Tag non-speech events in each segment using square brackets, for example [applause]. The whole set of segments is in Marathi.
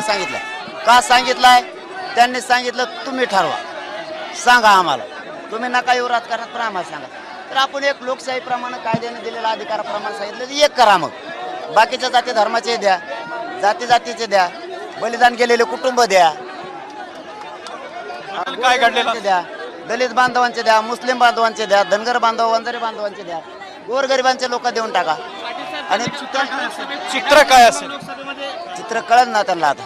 इथं सांगितलं. का सांगितलंय? त्यांनी सांगितलं तुम्ही ठरवा. सांगा आम्हाला. तुम्ही नका येऊ राजकारणात पण आम्हाला सांगा. तर आपण एक लोकशाहीप्रमाणे कायद्याने दिलेल्या अधिकाराप्रमाणे सांगितलं एक करा मग. बाकीच्या जाती धर्माचे द्या जाती जातीचे द्या बलिदान केलेले कुटुंब द्या. काय घडलेलं? द्या दलित बांधवांचे द्या मुस्लिम बांधवांचे द्या धनगर बांधव वंजारी बांधवांचे द्या. गोरगरिबांचे लोक देऊन टाका. आणि चित्र काय असेल? चित्र कळत ना त्यांना आता.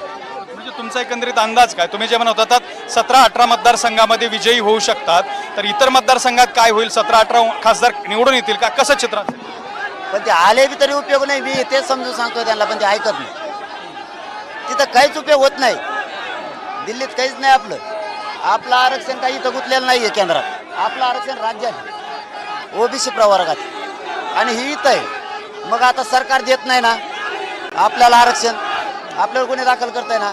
म्हणजे तुमचा एकंदरीत अंदाज काय? तुम्ही जे म्हणत होतात सतरा अठरा मतदारसंघामध्ये विजयी होऊ शकतात तर इतर मतदारसंघात काय होईल? सतरा अठरा खासदार निवडून येतील का? कसं चित्र असेल? पण ते आले बी तरी उपयोग नाही मी तेच समजून सांगतोय त्यांना पण ते ऐकत नाही. तिथं काहीच उपयोग होत नाही. दिल्लीत काहीच नाही आपलं. आपलं आरक्षण काही इथं गुंतलेलं नाही आहे केंद्रात. आपलं आरक्षण राज्यात ओबीसी प्रवर्गात आणि ही इथं आहे. मग आता सरकार देत नाही ना? आपल्याला आरक्षण आपल्याला कोणी दाखल करताय ना?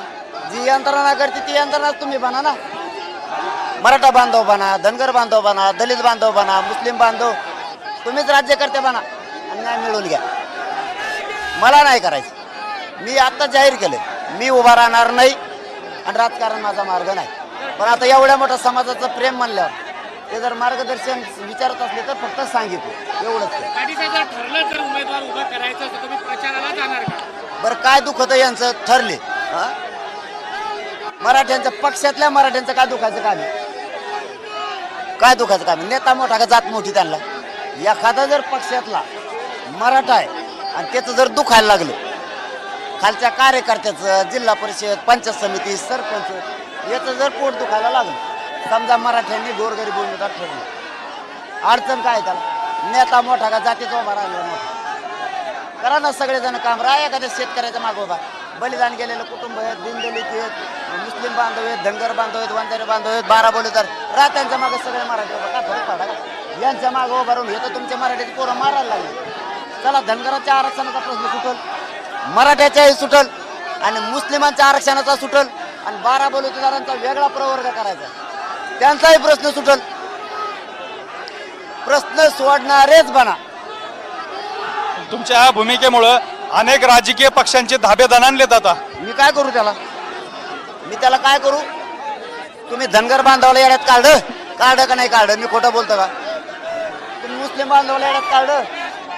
जी यंत्रणा करते ती यंत्रणा तुम्ही बना ना. मराठा बांधव बना धनगर बांधव बना दलित बांधव बना मुस्लिम बांधव तुम्हीच राज्यकर्ते बना. आणि न्याय मिळवून घ्या. मला नाही करायचं. मी आत्ता जाहीर केलं मी उभा राहणार नाही आणि राजकारण माझा मार्ग नाही. पण आता एवढ्या मोठ्या समाजाचं प्रेम म्हणल्यावर ते जर मार्गदर्शन विचारत असले तर फक्त सांगितलं एवढंच केलं. गाडीचं जर ठरलं जर उमेदवार उभा करायचं तर तुम्ही प्रचाराला जाणार का बरं काय दुखत यांचं ठरले हा? मराठ्यांच्या पक्षातल्या मराठ्यांचं काय दुखायचं काम आहे? काय दुखायचं काम आहे? नेता मोठा का जात मोठी त्यांना एखादा जर पक्षातला मराठा आहे आणि त्याचं जर दुखायला लागलं खालच्या कार्यकर्त्याचं जिल्हा परिषद पंचायत समिती सरपंच याचं जर पोट दुखायला लागलं समजा मराठ्यांनी गोरगरीब उमेदवार ठेवली अडचण काय त्याला? नेता मोठा का जातीचा उभा राहिला मोठा? करा ना सगळेजण काम. राहा एखाद्या शेतकऱ्याच्या मागोबा बलिदान गेलेलं कुटुंब आहेत दिनदलित आहेत मुस्लिम बांधव आहेत धनगर बांधव आहेत वंजारे बांधव आहेत बारा बोलेदार राहा त्यांच्या मागे सगळे मराठी उभा. का फरक पडा का यांच्या मागे उभा राहून हे तर तुमच्या मराठीची पोरं मारायला लागले. चला धनगराच्या आरक्षणाचा प्रश्न सुटल. मराठ्याच्याही सुटल आणि मुस्लिमांच्या आरक्षणाचा सुटल आणि बारा बलुतेदारांचा वेगळा प्रवर्ग करायचा. त्यांचाही प्रश्न सुटल. प्रश्न सोडणारेच बना. तुमच्या भूमिकेमुळं अनेक राजकीय पक्षांचे धाबे दणाणलेत आता. मी काय करू त्याला? मी त्याला काय करू? तुम्ही धनगर बांधवाला येड्यात काढलं काढलं का नाही काढलं मी खोटं बोलतो का? तुम्ही मुस्लिम बांधवाला येड्यात काढलं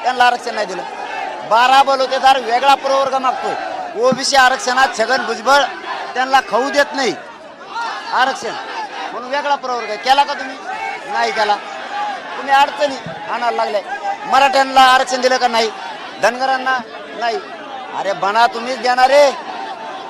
त्यांना आरक्षण नाही दिलं. बारा बलुतेदार वेगळा प्रवर्ग मागतोय. ओबीसी आरक्षणात छगन भुजबळ त्यांना खाऊ देत नाही. आरक्षण. वेगळा प्रवर्ग आहे. केला का तुम्ही? नाही केला. तुम्ही अडचणी आणायला लागले. मराठ्यांना आरक्षण दिलं का नाही? धनगरांना नाही. अरे बना तुम्हीच देणार रे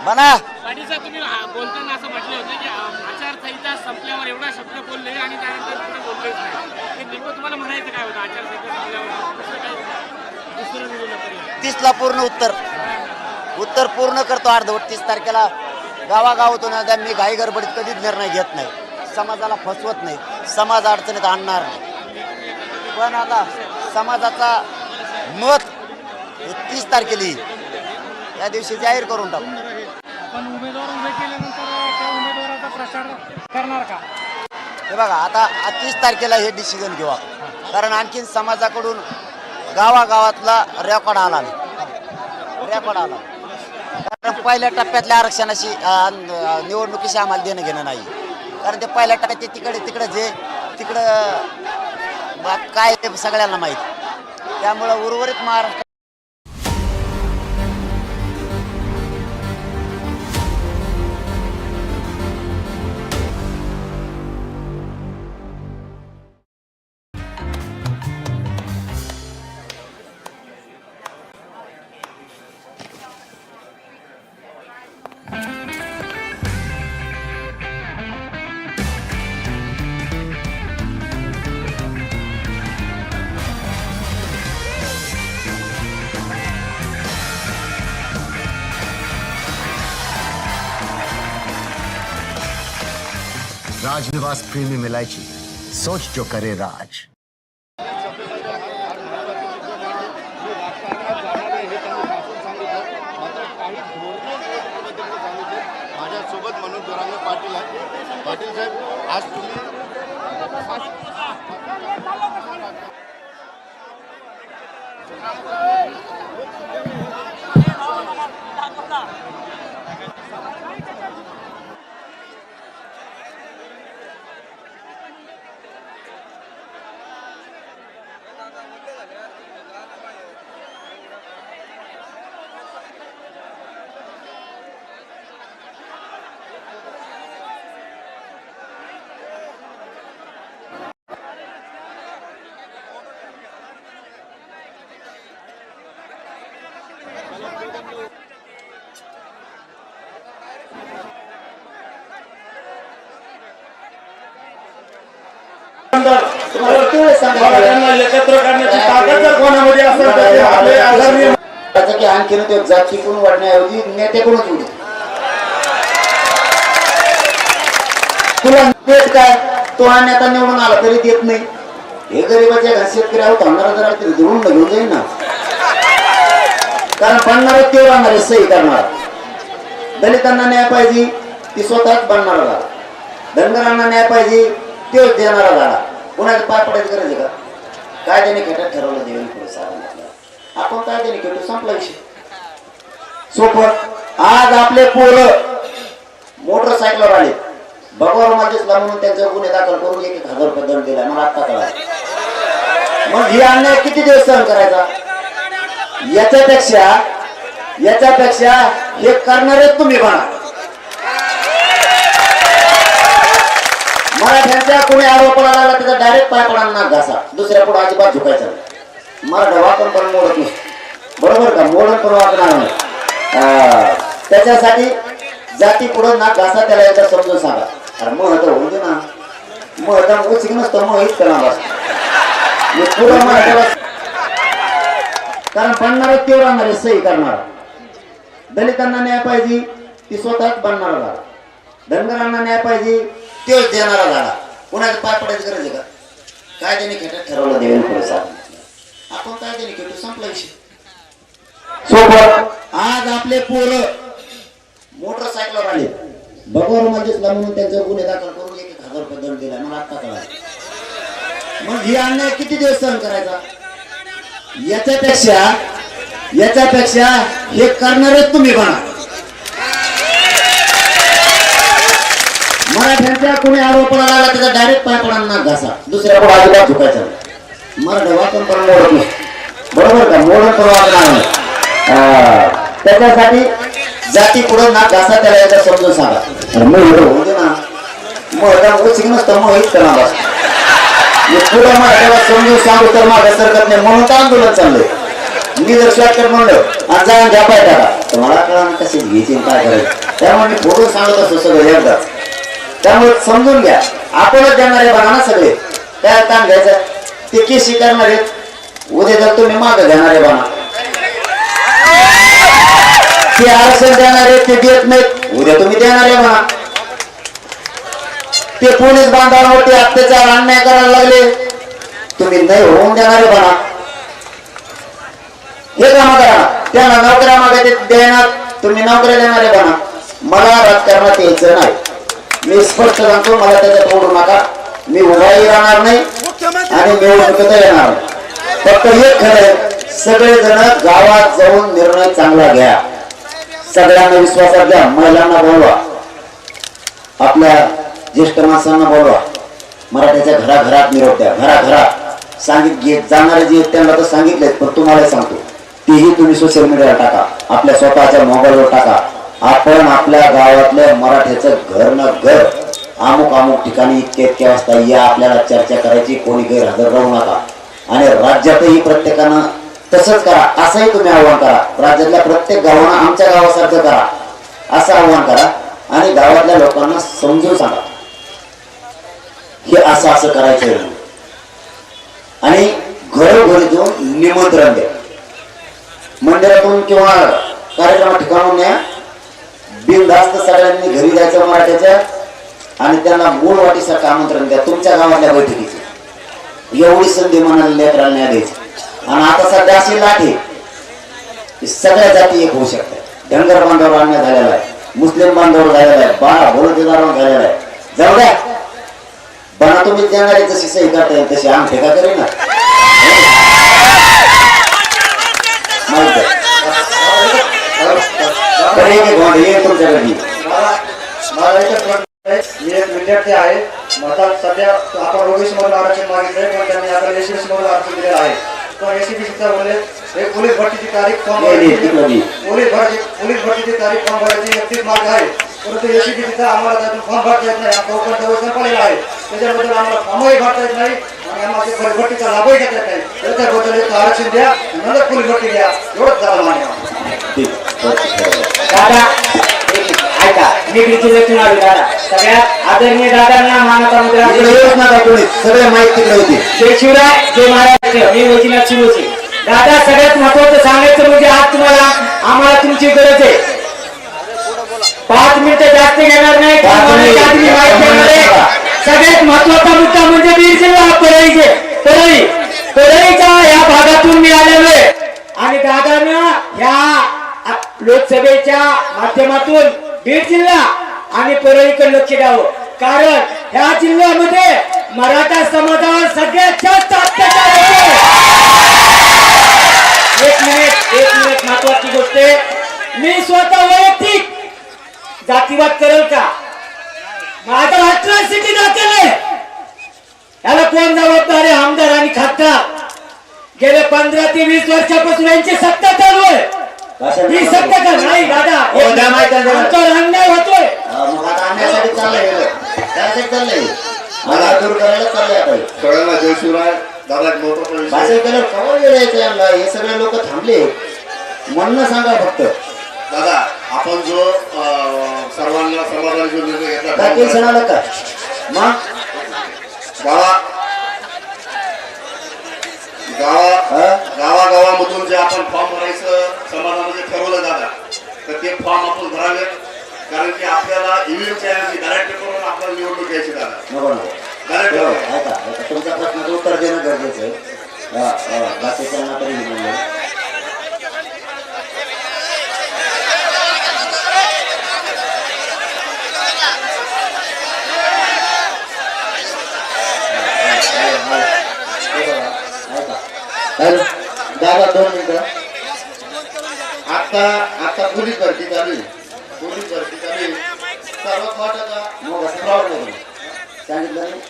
बना. गाडीचा तुम्ही हा- बोलताना असं म्हटलं होतं की आ- आचारसंहिता संपल्यावर एवढा शब्द बोलले आणि त्यानंतर पुढे बोललेच नाही. हे नेमकं तुम्हाला म्हणायचं काय होतं? आचारसंहिता संपल्यावर दुसरं काय दुसरं निघून पर्याय तीसला पूर्ण उत्तर. उत्तर पूर्ण करतो अर्धवट. तीस तारखेला गावागावातून आता मी घाई गडबडीत कधीच निर्णय घेत नाही. समाजाला फसवत नाही समाज अडचणीत आणणार नाही. पण आता समाजाचा मत हे तीस तारखेला त्या दिवशी जाहीर करून टाकू. पण उमेदवार उभे केल्यानंतर त्या उमेदवाराचा प्रचार करणार का? हे बघा आता तीस तारखेला हे डिसिजन घेऊ आपण. कारण आणखीन समाजाकडून गावागावातला रेकॉर्ड आला नाही. रेकॉर्ड आला कारण पहिल्या टप्प्यातल्या आरक्षणाशी निवडणुकीशी आम्हाला देणं घेणं नाही. कारण ते पहिल्या टाकायचे तिकडे तिकडे जे तिकडं बा- काय ते सगळ्यांना माहीत. त्यामुळं उर्वरित महाराष्ट्र राजनिवास प्रीमियम इलायची सोच जो करे राज माझ्यासोबत मनोज दोरांगे पाटील आहे पाटील साहेब आज तुम्ही त्यांना एकत्र करण्याची ताकद जर कोणामध्ये असेल तर ते आपले आदरणीय त्याचं की आणखीन ते जातीकडून वाढण्याऐवजी नेत्याकडूनच उडी तुला देत काय तो हा नेता निवडून आला तरी देत नाही. हे गरीबाच्या घरात शेतकरी आहोत होणारा जरा तरी धुवून घेऊन जाईल ना. कारण बनणारे ते राहणारे सही करणार. दलितांना न्याय पाहिजे ती स्वतःच बनणारा झाला धनगरांना न्याय पाहिजे तोच देणारा झाला कोणाला पार पडायची गरज आहे का? कायद्याने खेटात ठरवलं देवेल पुढे साधन आपण कायद्याने खेटू संपला विषय. सोपं. आज आपले पोरं मोटरसायकलवर आले. भगवान माझेसला म्हणून त्यांचा गुन्हे दाखल करून एक एक हजार रुपये दंड दिला. मला आत्ता कळा मग ही अन्याय किती दिवस सहन करायचा? याच्यापेक्षा याच्यापेक्षा हे करणारे तुम्ही म्हणा मराठ्यांच्या कोणी आरोपणा लागला त्याचा डायरेक्ट पाय पडा नाक घासा. दुसऱ्या पुढे अजिबात झुकायचं नाही. मराठा वाकण पण मोडत नाही. बरोबर का? मोडत पण वाकणार नाही. त्याच्यासाठी जाती पुढे नाक घासा त्याला एकदा समजून सांगा. अरे मग तर होऊ दे ना. मग आता उचित नसतं मग हेच करणार असतो. पुढं मराठ्याला कारण बनणार ते राहणार सही करणार. दलितांना न्याय पाहिजे ती स्वतःच बनणार धनगरांना न्याय पाहिजे तोच देणारा झाला कोणाच्या पाय पडायची गरज आहे का? कायद्याने खेटात ठरवलं पुढे साधन आपण कायद्याने खेटू संपला विषय. सोबत? आज आपले पोरं मोटरसायकलवर आले. भगवान माझेसला म्हणून त्यांचे गुन्हे दाखल करून एक हजार रुपये दंड दिला. मला आत्ता कळा मग ही अन्याय किती दिवस सहन करायचा? याच्यापेक्षा याच्यापेक्षा हे करणारेच तुम्ही बना. मराठ्यांच्या कोणी आरोप लागला त्याचा डायरेक्ट पाय पडा घासा दुसऱ्या कोण अजिबात झुकायचा नाही. मराठा वाचन पण मोडत नाही. बरोबर का? मोडून पण नाही. त्याच्यासाठी जाती पुढे ना घासा त्याला एकदा समजून सांगा. मग एवढं होऊ दे ना. मग आता नसतं मग हेच करणार असतं. मराठ्याला समजून सांगू तर माझं सरकत नाही म्हणून तर आंदोलन चाललंय. मी जर शॉर्टकट म्हणलं आणि जाऊन घ्या पाय टाका. मला कळा कसे घ्यायचे काय करायचं. त्यामुळे मी फोटो सांगत असतो सगळं एकदाच त्यामुळे समजून घ्या. आपणच देणारे बघा ना सगळे. काय काम घ्यायचं. ते केसी करणार आहेत. उद्या जर तुम्ही माग घेणारे बघा. ते आरक्षण देणारे ते देत नाहीत. उद्या तुम्ही देणारे म्हणा ते पोलीस बांधवांवरती अत्याचार अन्याय करायला लागले. तुम्ही नाही होऊन देणारे म्हणा हे काम करा. त्यांना नोकऱ्या मागे देणार. तुम्ही नोकऱ्या देणारे म्हणा मला राजकारणात यायचं नाही. मी स्पष्ट सांगतो मला त्याच्यात ओढू नका. मी उभाही राहणार नाही आणि निवडणुकीत येणार. फक्त एक खरं सगळे जण गावात जाऊन निर्णय चांगला घ्या. सगळ्यांना विश्वासात घ्या महिलांना बोलवा. आपल्या ज्येष्ठ माणसांना बोलवा. मराठ्याच्या घराघरात निरोप द्या घराघरात. सांगित घेत जाणारे जे त्यांना तर सांगितलेत पण तुम्हाला सांगतो. तेही तुम्ही सोशल मीडियावर टाका. आपल्या स्वतःच्या मोबाईलवर टाका. आपण आपल्या गावातल्या मराठ्याचं घर न घर अमुक अमुक ठिकाणी इतक्या इतक्या वाजता या आपल्याला चर्चा करायची कोणी गैरहजर राहू नका. आणि राज्यातही प्रत्येकानं तसंच करा असंही तुम्ही आव्हान करा. राज्यातल्या प्रत्येक गावानं आमच्या गावासारखं करा असं आव्हान करा. आणि गावातल्या लोकांना समजून सांगा. हे असं असं करायचं आणि घरोघरी जाऊन निमंत्रण द्या. मंदिरातून किंवा कार्यक्रमा ठिकाणून न्या. बिनधास्त सगळ्यांनी घरी जायचं मराठ्याच्या आणि त्यांना मूळ वाटीसारखं आमंत्रण द्या. तुमच्या गावातल्या बैठकीचे. एवढी संधी मनाला लेकराला न्याय द्यायची. आणि आता सध्या अशी लाट आहे की सगळ्या जाती एक होऊ शकतात. धनगर बांधवावर अन्याय झालेला आहे. मुस्लिम बांधवावर झालेला आहे. बाळा बळदीदारावर झालेला आहे. जाऊ द्या. बना तुम्ही देणार जशी सही करता येईल तशी आम ठेका करेन. ना [laughs] एक एक मला एकच मी एक विद्यार्थी आहे सध्या आपण ओबीसी मधून आरक्षण पण त्यांनी आता एसीबीसी मधून आरक्षण दिलेलं आहे पण एसीबीसीचा बोलले पोलीस भरतीची तारीख फॉर्म भरायची पोलीस भरती पोलीस भरतीची तारीख फॉर्म भरायची एकतीस मार्च आहे परंतु एसीबीसीचा आम्हाला त्यातून फॉर्म भरता येत नाही आमचा ओपन जवळ आहे त्याच्याबद्दल आम्हाला फॉर्मही भरता येत नाही आणि आम्हाला पोलीस भरतीचा लाभही घेता येत नाही त्याच्याबद्दल आरक्षण द्या नंतर पोलीस भरती द्या एवढंच झालं मान्य दादा. ऐका मी बीड जिल्ह्यातून आलो दादा. सगळ्यात आदरणीय दादांना मानाचा मुद्रा इकडे येऊच नका कोणी सगळे माहिती तिकडे होती. जय शिवराय जय महाराष्ट्र मी वैजनाथ शिवचे दादा सगळ्यात महत्वाचं सांगायचं म्हणजे आज तुम्हाला आम्हाला तुमची गरज आहे. पाच मिनिटं जास्त घेणार नाही. सगळ्यात महत्त्वाचा मुद्दा म्हणजे बीड जिल्हा परळीचे. परळी परळीच्या या भागातून मी आलेलो आहे आणि दादानं ह्या लोकसभेच्या माध्यमातून बीड जिल्हा आणि परळीकडे लक्ष द्यावं. कारण ह्या जिल्ह्यामध्ये मराठा समाजावर सगळ्यात जास्त अत्याचार होतो एक मिनिट एक मिनिट महत्वाची गोष्ट मी स्वतः वैयक्तिक जातीवाद करेल का? माझा अट्रॉसिटी दाखल आहे. याला कोण जबाबदार आहे? आमदार आणि खासदार. गेले पंधरा ते वीस वर्षापासून यांची सत्ता चालू आहे. ही सत्ता का नाही दादा. हो. आमच्यावर अन्याय होतोय. मग आता आणण्यासाठी चाललंय हे. त्यासाठी चाललंय. मला दूर करायला चाललंय आता. हे. सगळ्यांना जय शिवराय दादा एक भाषण केल्यावर वेळ यायचं यांना? हे सगळे लोक थांबले. म्हणणं सांगा फक्त. दादा आपण जो अं, सर्वांना सर्वांना जो निर्णय काय घेतला टेन्शन आलं का? मग? गावा गावा हा? गावागावामधून जे आपण फॉर्म भरायचं समाजामध्ये ठरवलं दादा तर ते फॉर्म आपण भरावेत. कारण की आपल्याला ईव्हीएमच्या ऐवजी बॅलेट पेपरवर आपल्याला निवडणूक घ्यायची दादा नको नको बॅलेट हो, पेपर ऐका ऐका तुमच्या प्रश्नाचं उत्तर देणं गरजेचं आहे. हा, हा, बाकीच्यांना तरी हे म्हणलं हॅलो दादा दोन मिनिटं आता आता पोलीस भरती चालू आहे पोलीस भरती चालू आहे सर्वात महत्त्वाचा मग असं प्रॉब्लेम नाही सांगितलं नाही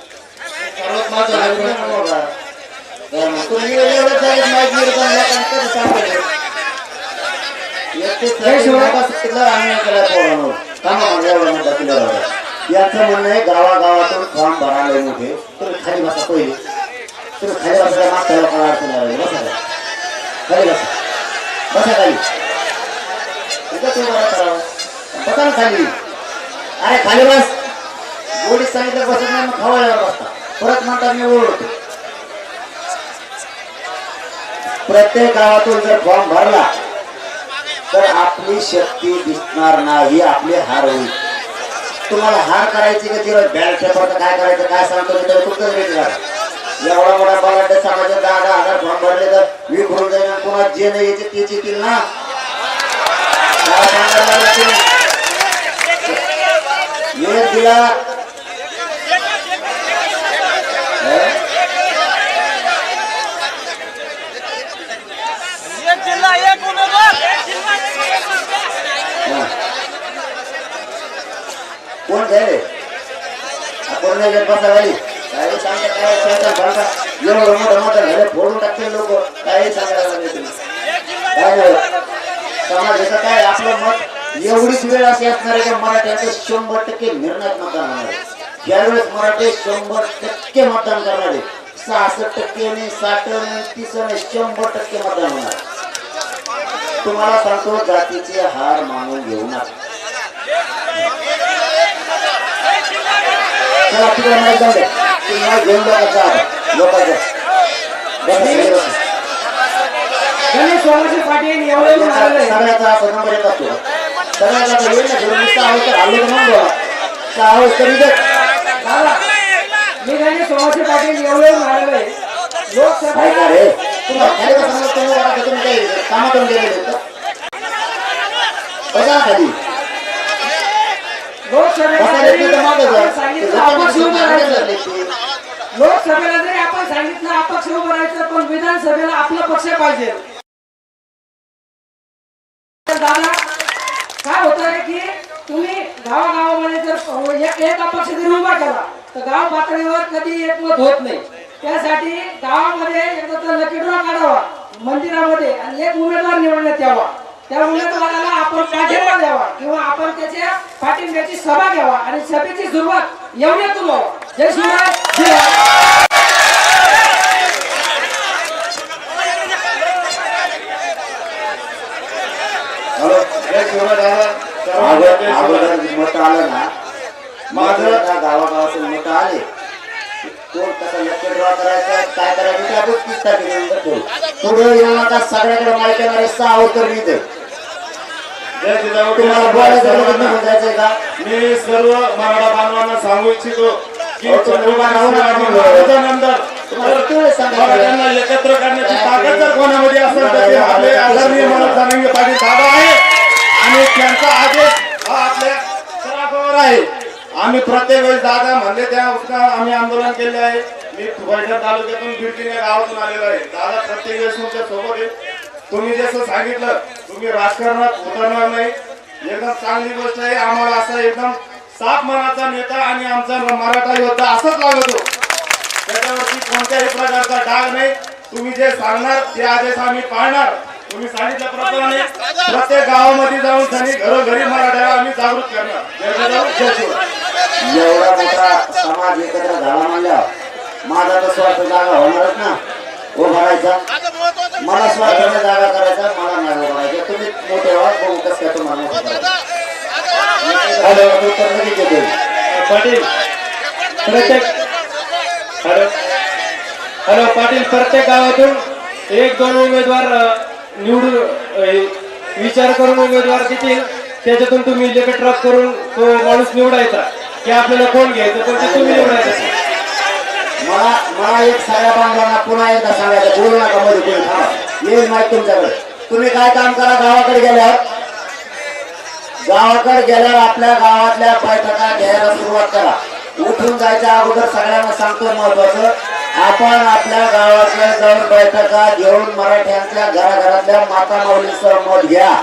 सर्वात महत्त्वाचा सांगितलं प्रश्न ना मग तर मग तुम्ही एवढं जागेत माहिती मिळत नाही, लोकांना कसं सांगायचं? एकटे सगळे लोकं सांगितलं, आम्ही केलं पोरांवर. थांबा मग, एवढं म्हणता किती बरोबर. याचं म्हणणं आहे गावागावातून फॉर्म भरायला मोठे तुम्ही खाली बसा पहिले तुम्ही खाली बसा मागच्या लोकांना अडचण लागली बसा खाली. खाली बसा बसा खाली बसा ना खाली अरे खाली बस गोडीत सांगितलं बसत नाही मग खवळल्यावर बसता परत म्हणतात मी ओळखतो प्रत्येक गावातून जर फॉर्म भरला तर आपली शक्ती दिसणार नाही आपले हार होईल. तुम्हाला हार करायची का तिला बॅल पेपरचं काय करायचं काय सांगतो मी तर तुमचं एवढा मोठा बलाढ्य समाजात दहा दहा हजार फॉर्म भरले तर विखरून जाईल कोणा जे नाही यायचे तेच येतील ना? दिला कोण काय आपण नाही बसा काय सांगता काय सांगता एवढं मोठं मोठं झालं फोडून टाकतील लोक. काय सांगायला लागले तुम्ही. काय समाजाचं काय? आपलं मत एवढीच वेळ अशी असणार आहे की शंभर टक्के निर्णयात मतदान होणार आहे. ज्यावेळेस मराठी शंभर टक्के मतदान करणार आहे सहासष्ट टक्के साठ तीस शंभर टक्के मतदान होणार. तुम्हाला सांगतो जातीचे हार मानून घेऊ नका. चला तिकडे माहीत जाऊ दे. तुम्हाला घेऊन लोकांचा लोकांचा. गणेश सोमाजी पाटील एवढे सगळ्याचा असा नंबर येत असतो सगळ्याचा आता येईल ना घरी नुसतं आहोत तर आलो तर मग बोला. सहा आहोत तरी दे. दादा मी गणेश सोमाजी पाटील एवढे मारले काय लोकसभा का रे? खाली तुम्ही कामातून गेलेले खाली. लोकसभेला जरी आपण सांगितलं अपक्ष उभं राहायचं पण विधानसभेला आपला पक्ष पाहिजे. दादा काय होत आहे की तुम्ही गावागावामध्ये जर एक एक अपक्ष जरी उभा केला तर गाव पातळीवर कधी एकमत होत नाही. त्यासाठी गावामध्ये एकदा तर लकी ड्रॉ काढावा मंदिरामध्ये आणि एक उमेदवार निवडण्यात यावा. त्या उमेदवाराला आपण पाठिंबा द्यावा किंवा आपण त्याच्या पाठिंब्याची सभा घ्यावा आणि सभेची सुरुवात एवढ्यातून व्हावा जय शिवराय. अगोदर मत आलं ना माझं त्या गावागावातून मत आले कोण कसं लक्ष ड्रॉ करायचं काय करायचं ते आपण तीस तारखेनंतर ठेवू पुढे येऊ नका सगळ्याकडे माहिती येणार सहा अवतर मी इथं. जय जिजाऊ तुम्हाला का? मी सर्व मराठा बांधवांना सांगू इच्छितो की किती सांगा मराठ्यांना एकत्र करण्याची ताकद जर कोणामध्ये असेल तर ते आपले आदरणीय मनोज जरांगे पाटील दादा आहे. आणि त्यांचा आदेश हा आपल्या सराफावर आहे. आम्ही प्रत्येक वेळेस दादा म्हणले त्या आम्ही आंदोलन केले आहे. मी पैठण तालुक्यातून बिल्डिंग या गावातून आलेलो आहे. दादा प्रत्येक वेळेस तुमच्यासोबत आहे. तुम्ही जसं सांगितलं तुम्ही राजकारणात उतरणार नाही. एकदम चांगली गोष्ट आहे. आम्हाला असा एकदम साफ मनाचा नेता आणि आमचा मराठा योद्धा असंच लागतो त्याच्यावरती कोणत्याही प्रकारचा डाग नाही. तुम्ही जे सांगणार ते आदेश आम्ही पाळणार. तुम्ही सांगितल्याप्रमाणे प्रत्येक गावामध्ये जाऊन त्यांनी घरोघरी मराठ्याला आम्ही जागृत करणार. एवढा मोठा समाज एकत्र झाला म्हणल्यावर माझा तर स्वार्थ जागा होणारच ना. हो राहायचा मला स्वार्थाने जागा करायचा मला नाही उभा तुम्ही मोठे व्हा बघू कसं काय तुम्हाला हॅलो उत्तर लगेच घेतो पाटील. प्रत्येक हॅलो. हॅलो पाटील प्रत्येक गावातून एक दोन उमेदवार निवडून विचार करून उमेदवार देतील. त्याच्यातून तुम्ही लेखट ड्रॉप करून तो माणूस निवडायचा. की आपल्याला कोण घ्यायचं पण ते तुम्ही निवडायचं? मला मला एक सगळ्या बांधवांना पुन्हा एकदा सांगायचं बोलू नका मध्ये कोणी थांबा. येईल माहिती तुमच्याकडे. तुम्ही काय काम करा गावाकडे गेल्यावर? गावाकडे गेल्यावर आपल्या गावातल्या बैठका घ्यायला सुरुवात करा. उठून जायच्या अगोदर सगळ्यांना सांगतो महत्वाचं आपण आपल्या गावातल्या जाऊन बैठका घेऊन मराठ्यांच्या घराघरातल्या माता माऊलीचं मत घ्या.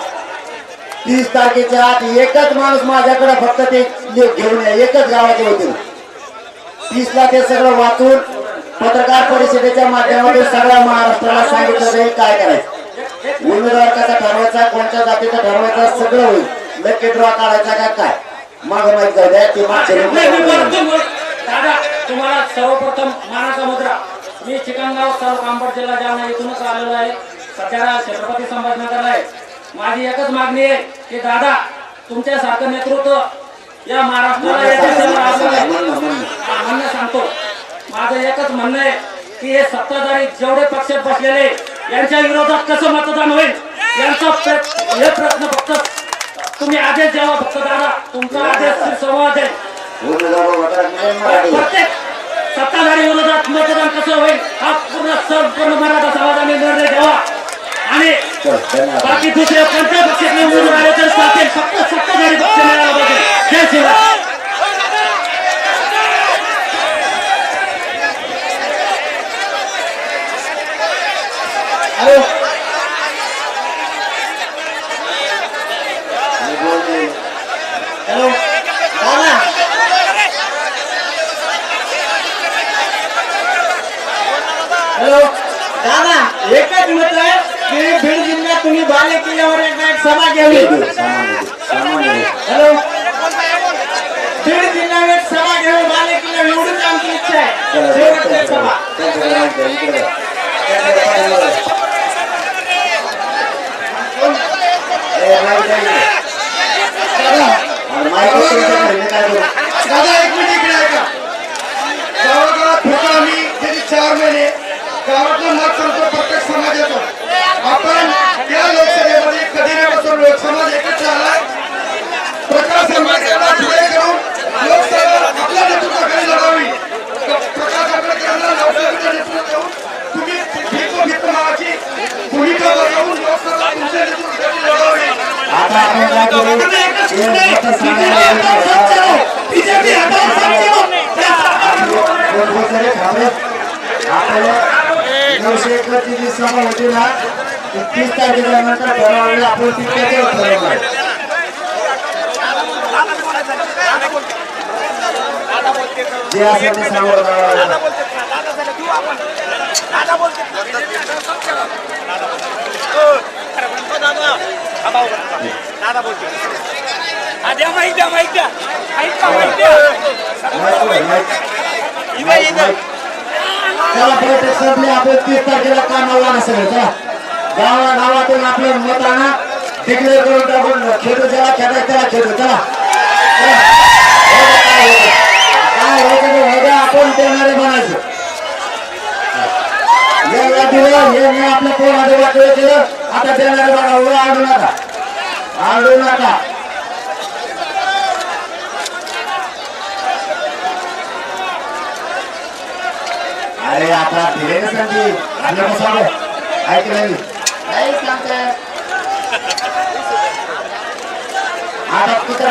तीस तारखेच्या आत एकच माणूस माझ्याकडे फक्त ते घेऊन या एकच गावाचे होते तीसला ते सगळं वाचून पत्रकार परिषदेच्या माध्यमातून सगळ्या महाराष्ट्राला सांगितलं जाईल काय करायचं? उमेदवार कसा ठरवायचा कोणत्या जातीचा ठरवायचा सगळं होईल. नक्की ड्रॉ काढायचा का काय? माग माहीत जाऊ द्या ते मागचे लोकं नाही, मी बघून बोलतो, बोल. दादा तुम्हाला सर्वप्रथम मानाचा मुद्रा. मी चिकनगाव तालुका अंबड जिल्हा जालना इथूनच आलेलो आहे. सध्याला छत्रपती संभाजीनगरला आहे. माझी एकच मागणी आहे की दादा तुमच्यासारखं नेतृत्व या महाराष्ट्राला या देशाला आवश्यक आहे. म्हणणं, म्हणणं. हा, म्हणणं सांगतो माझं एकच म्हणणं आहे की हे सत्ताधारी जेवढे पक्ष बसलेले यांच्या विरोधात कसं मतदान होईल? यांचा हे प्रश्न फक्त तुम्ही आदेश द्यावा फक्त दादा. तुमचा आदेश संवाद आहे. प्रत्येक सत्ताधारी विरोधात मतदान कसं होईल हा पूर्ण संपूर्ण मराठा समाजाने निर्णय द्यावा आणि बाकी दुसऱ्या कोणत्या पक्षाने उमेदवार आले तर चालतील फक्त सत्ताधारी पक्ष मिळाला पाहिजे. जय शिवराय बोलतोय. हॅलो दादा हॅलो दादा एकच आहे की बीड जिल्ह्यात तुम्ही बाले किल्ल्यावर एकदा एक सभा घ्यावी हॅलो बीड जिल्ह्यावर एक सभा घ्यावी बाले किल्ला एवढीच आमची इच्छा आहे. सभा दादा एक मिनिट इकडे ऐका गावागावात फिरतो आम्ही गेली चार महिने गावातलं मत सांगतो प्रत्येक समाजाचं आपण या लोकसभेमध्ये कधी नाही बसून लोकसमाज एकत्र आलाय प्रकाश आंबेडकरांना पुढे करून लोकसभा आपल्या नेतृत्वाखाली लढावी प्रकाश आंबेडकरांना लोकसभेचं नेतृत्व देऊन तुम्ही भीको भीको नावाची भूमिका बजावून लोकसभा तुमच्या नेतृत्वाखाली लढावी आता आपण काय करू हे मतं सांगायला बीजेपी हटाओ साथियों पोटभरणारे थांबत आपल्याला नऊशे एकरची जी सभा होती ना ती तीस तारखेच्या नंतर ठरवली आपण ती त्याच्यावर ठरवणार. जे असेल ते सामोरं जावं लागेल. त्याला प्रत्येक संपली आपण तीस तारखेला कामाला नसेल चला. गावा गावातून आपलं मत आणा डिक्लेअर करून टाकून खेळतो ज्याला खेळायचं त्याला खेळतो चला. काय होतं? ते आपण देणारे म्हणायचं. या दिवस हे मी आपल्या पोरामध्ये वाटलं केलं आता देणारे बघा उभं आणू नका. आणू नका. अरे आता दिले ना संधी आपल्या बसावं ऐकलं नाही नाही सांगते आता कुत्रा